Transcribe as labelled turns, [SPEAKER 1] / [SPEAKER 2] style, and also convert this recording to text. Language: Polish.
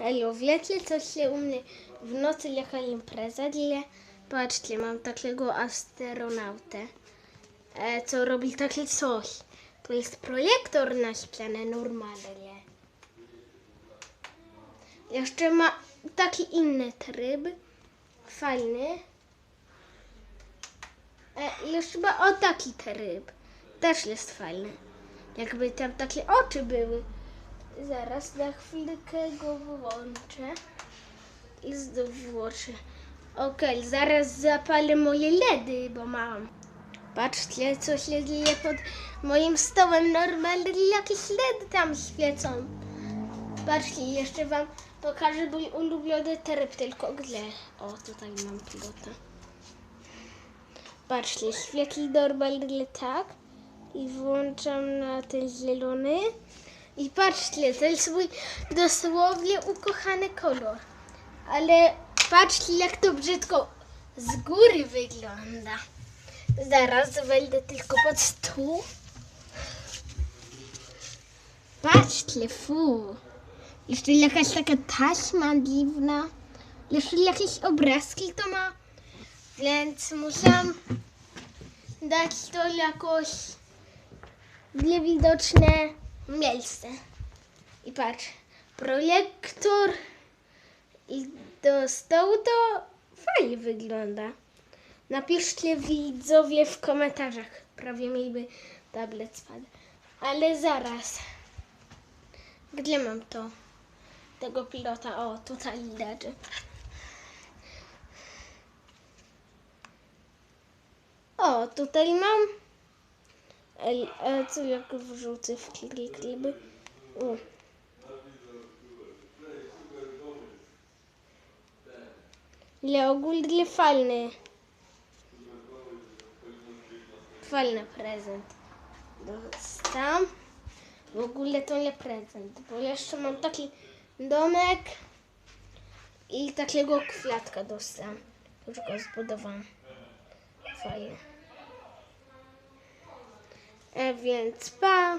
[SPEAKER 1] Elo, wiecie co się u mnie w nocy jaka impreza dzieje? Patrzcie, mam takiego astronautę, e, co robi takie coś. To jest projektor na ścianę normalnie. Jeszcze ma taki inny tryb, fajny. E, jeszcze ma o taki tryb, też jest fajny. Jakby tam takie oczy były. Zaraz na chwilkę go znów włączę. Okej, zaraz zapalę moje LEDy, bo mam. Patrzcie, co się dzieje pod moim stołem. Normalnie jakieś LEDy tam świecą. Patrzcie, jeszcze wam pokażę mój ulubiony tryb, tylko gdzie? O, tutaj mam pilota. Patrzcie, świetli normalnie tak. I włączam na ten zielony. I patrzcie, to jest mój dosłownie ukochany kolor. Ale patrzcie, jak to brzydko z góry wygląda. Zaraz wejdę tylko pod stół. Patrzcie, fu. Jeszcze jakaś taka taśma dziwna. Jeszcze jakieś obrazki to ma. Więc muszę dać to jakoś niewidoczne miejsce. I patrz, projektor i do stołu to fajnie wygląda. Napiszcie widzowie w komentarzach. Prawie mi by tablet spadł. Ale zaraz. Gdzie mam to? Tego pilota. O, tutaj leży. O, tutaj mam. A co jak wrzucę w kliby? O. Ale ogólnie fajny. Fajny prezent. Dostam. W ogóle to nie prezent, bo jeszcze mam taki domek i takiego kwiatka dostałam. Już go zbudowałam. Fajnie. E, więc pa.